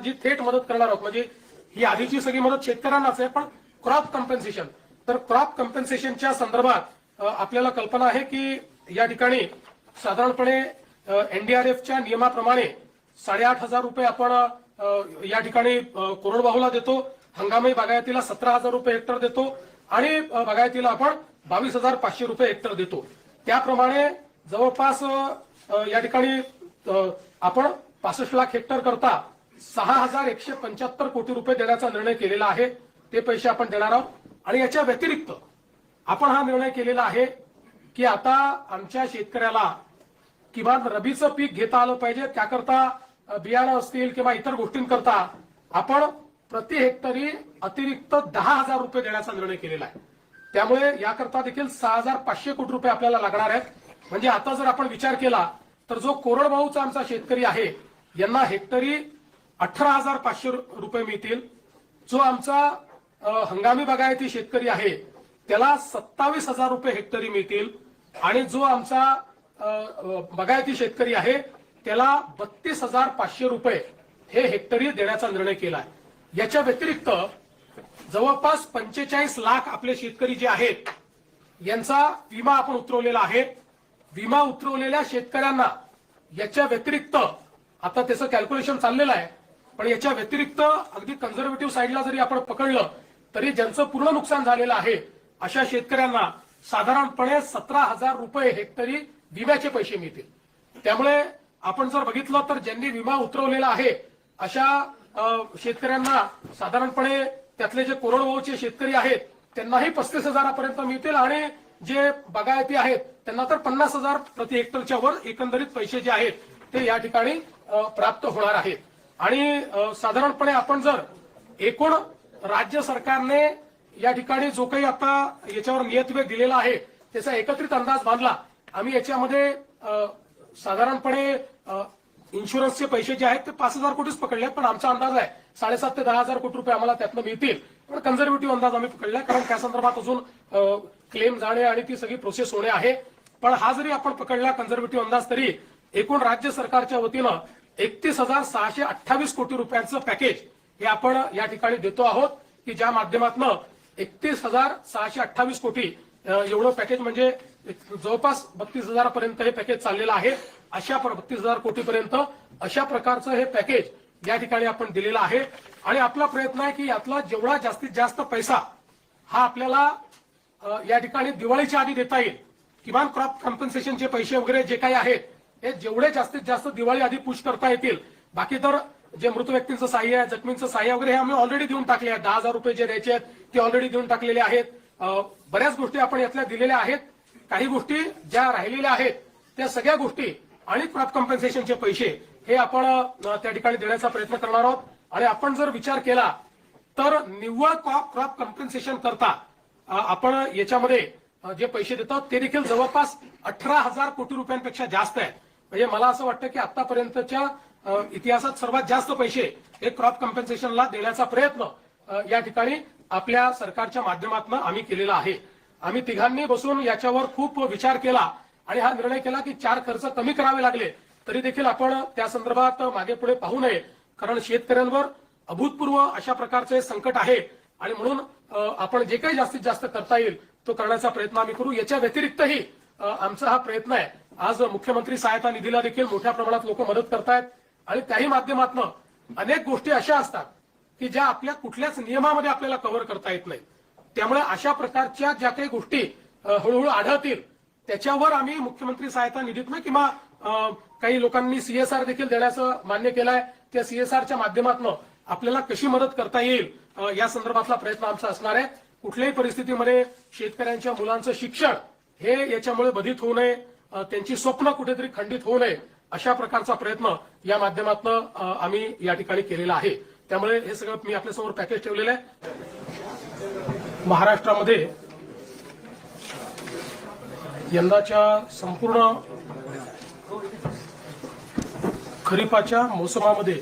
जी थेट मदत करणार आहोत म्हणजे ही आधीची सगळी मदत शेतकऱ्यांनाच आहे पण क्रॉप कम्पेन्सेशन तर क्रॉप कम्पेन्सेशनच्या संदर्भात आपल्याला कल्पना आहे की या ठिकाणी साधारणपणे एनडीआरएफच्या नियमाप्रमाणे साडेआठ हजार रुपये आपण या ठिकाणी अ, कोरडवाहूला देतो हंगामी बागायतीला सतरा हजार रुपये हेक्टर देतो आणि बागायतीला आपण बावीस हजार पाचशे रुपये हेक्टर देतो. त्याप्रमाणे जवळपास या ठिकाणी आपण पासष्ट लाख हेक्टर करता सहा हजार एकशे पंच्याहत्तर कोटी रुपये देण्याचा निर्णय केलेला आहे. ते पैसे आपण देणार आहोत. आणि याच्या व्यतिरिक्त आपण हा निर्णय केलेला आहे की आता आमच्या शेतकऱ्याला किमान रबीचं पीक घेता आलं पाहिजे. त्याकरता बियाणं असतील किंवा इतर गोष्टींकरता आपण प्रति हेक्टरी अतिरिक्त दहा हजार रुपये देण्याचा निर्णय केलेला आहे. त्यामुळे याकरता देखील सहा हजार पाचशे कोटी रुपये आपल्याला लागणार आहेत. म्हणजे आता जर आपण विचार केला तर जो कोरडवाहूचा आमचा शेतकरी आहे यांना हेक्टरी अठरा हजार पाचशे रुपये मिळतील. जो आमचा हंगामी बागायती शेतकरी आहे त्याला सत्तावीस हजार रुपये हेक्टरी मिळतील. आणि जो आमचा बागायती शेतकरी आहे त्याला बत्तीस हजार पाचशे रुपये हे हेक्टरी देण्याचा निर्णय केला आहे याच्या व्यतिरिक्त जवळपास पंचेचाळीस लाख आपले शेतकरी जे आहेत यांचा विमा आपण उतरवलेला आहे. विमा उतरवलेल्या शेतकऱ्यांना याच्या व्यतिरिक्त आता त्याचं कॅल्क्युलेशन चाललेलं आहे पण याच्या व्यतिरिक्त अगदी कन्झर्वेटिव्ह साईडला जरी आपण पकडलं तरी ज्यांचं पूर्ण नुकसान झालेलं आहे अशा शेतकऱ्यांना साधारणपणे सतरा हजार रुपये हेक्टरी विम्याचे पैसे मिळतील. त्यामुळे आपण जर बघितलं तर ज्यांनी विमा उतरवलेला आहे अशा शेतकऱ्यांना साधारणपणे त्यातले जे कोरडवाहूचे शेतकरी आहेत त्यांनाही पस्तीस हजारापर्यंत मिळतील आणि जे बागायती आहेत त्यांना तर पन्नास हजार प्रति हेक्टरच्या वर एकंदरीत पैसे जे आहेत ते या ठिकाणी प्राप्त होणार आहेत. आणि साधारणपणे आपण जर एकूण राज्य सरकारने या ठिकाणी जो काही आता याच्यावर नियतवेग दिलेला आहे त्याचा एकत्रित अंदाज बांधला आम्ही याच्यामध्ये साधारणपणे इन्शुरन्सचे पैसे जे आहेत ते पाच हजार कोटीच पकडले आहेत, पण आमचा अंदाज आहे साडेसात ते दहा हजार कोटी रुपये आम्हाला त्यातनं मिळतील. पण कन्झर्वेटिव्ह अंदाज आम्ही पकडला कारण त्या संदर्भात अजून क्लेम जाणे आणि ती सगळी प्रोसेस होणे आहे. पण हा जरी आपण पकडला कन्झर्वेटिव्ह अंदाज तरी एकूण राज्य सरकारच्या वतीनं एकतीस हजार सहाशे अठ्ठावीस कोटी रुपयांचं पॅकेज हे आपण या ठिकाणी देतो आहोत की ज्या माध्यमातून एकतीस हजार सहाशे अठ्ठावीस कोटी एवढं पॅकेज म्हणजे एक जवळपास बत्तीस हजारापर्यंत हे पॅकेज चाललेलं आहे. अशा बत्तीस हजार कोटीपर्यंत अशा प्रकारचं हे पॅकेज या ठिकाणी आपण दिलेलं आहे. आणि आपला प्रयत्न आहे की यातला जेवढा जास्तीत जास्त पैसा हा आपल्याला या ठिकाणी दिवाळीच्या आधी देता येईल. किमान क्रॉप कॉम्पन्सेशनचे पैसे वगैरे जे काही आहेत हे जेवढे जास्तीत जास्त दिवाळी आधी पुश करता येतील बाकी तर जे मृत व्यक्तींचं सहाय्य आहे जखमींचं सहाय्य वगैरे हे आम्ही ऑलरेडी देऊन टाकले आहेत. दहा हजार रुपये जे द्यायचे आहेत ते ऑलरेडी देऊन टाकलेले आहेत. बऱ्याच गोष्टी आपण यातल्या दिलेल्या आहेत. काही गोष्टी ज्या राहिलेल्या आहेत त्या सगळ्या गोष्टी आणि क्रॉप कॉम्पन्सेशनचे पैसे हे आपण त्या ठिकाणी देण्याचा प्रयत्न करणार आहोत. आणि आपण जर विचार केला तर निव्वळ क्रॉप क्रॉप करता आपण याच्यामध्ये जे पैसे देतो ते देखील जवळपास अठरा हजार कोटी रुपयांपेक्षा जास्त आहेत. म्हणजे मला असं वाटतं की आतापर्यंतच्या इतिहासात सर्वात जास्त पैसे हे क्रॉप कम्पेन्सेशनला देण्याचा प्रयत्न या ठिकाणी आपल्या सरकारच्या माध्यमातून आम्ही केलेला आहे. आम्ही तिघांनी बसून याच्यावर खूप विचार केला आणि हा निर्णय केला की चार खर्च कमी करावे लागले. तरी देखील आपण त्या संदर्भात मागे पुढे पाहू नये. कारण शेतकऱ्यांवर अभूतपूर्व अशा प्रकारचे संकट आहे आणि म्हणून आपण जे काही जास्तीत जास्त करता येईल तो करण्याचा प्रयत्न आम्ही करू. याच्या व्यतिरिक्तही आमचा हा प्रयत्न आहे. आज मुख्यमंत्री सहायता निधीला देखील मोठ्या प्रमाणात लोक मदत करतायत. आणि त्याही माध्यमातून अनेक गोष्टी अशा असतात की ज्या आपल्या कुठल्याच नियमामध्ये आपल्याला कव्हर करता येत नाही त्यामुळे अशा प्रकारच्या ज्या काही गोष्टी हळूहळू आढळतील त्याच्यावर आम्ही मुख्यमंत्री सहायता निधीतनं किंवा काही लोकांनी सीएसआर देखील देण्याचं मान्य केलंय. त्या सीएसआरच्या माध्यमातून आपल्याला कशी मदत करता येईल या संदर्भातला प्रयत्न आमचा असणार आहे. कुठल्याही परिस्थितीमध्ये शेतकऱ्यांच्या मुलांचं शिक्षण हे याच्यामुळे बधित होऊ नये. त्यांची स्वप्न कुठेतरी खंडित होऊ नये अशा प्रकारचा प्रयत्न या माध्यमातून आम्ही या ठिकाणी केलेला आहे. त्यामुळे हे सगळं मी आपल्यासमोर पॅकेज ठेवलेलं आहे. महाराष्ट्रामध्ये यंदाच्या संपूर्ण खरीपाच्या मोसमामध्ये